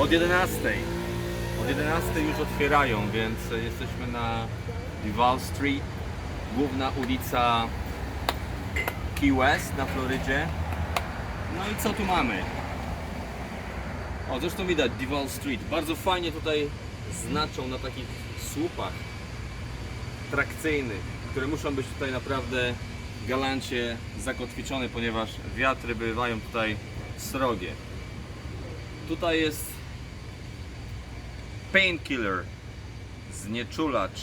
Od 11. Od 11 już otwierają, więc jesteśmy na Duval Street, główna ulica Key West na Florydzie. No i co tu mamy? O, zresztą widać Duval Street. Bardzo fajnie tutaj znaczą na takich słupach trakcyjnych, które muszą być tutaj naprawdę galancie zakotwiczone, ponieważ wiatry bywają tutaj srogie. Tutaj jest painkiller, znieczulacz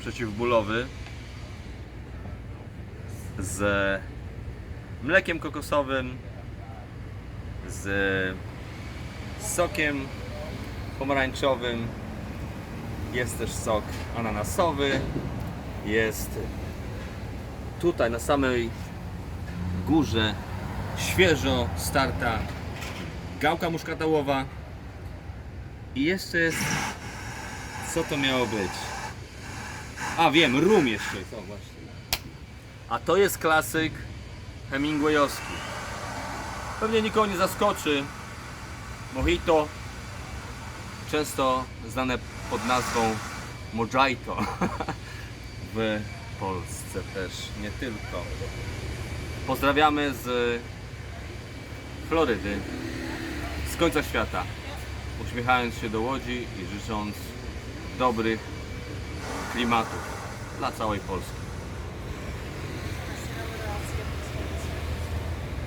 przeciwbólowy z mlekiem kokosowym, z sokiem pomarańczowym, jest też sok ananasowy, jest tutaj na samej górze świeżo starta gałka muszkatałowa i jeszcze jest co to miało być? A wiem, rum jeszcze jest, o właśnie. A to jest klasyk Hemingwayowski. Pewnie nikogo nie zaskoczy. Mojito często znane pod nazwą Mojito w Polsce też, nie tylko. Pozdrawiamy z Florydy, z końca świata, uśmiechając się do Łodzi i życząc dobrych klimatów dla całej Polski.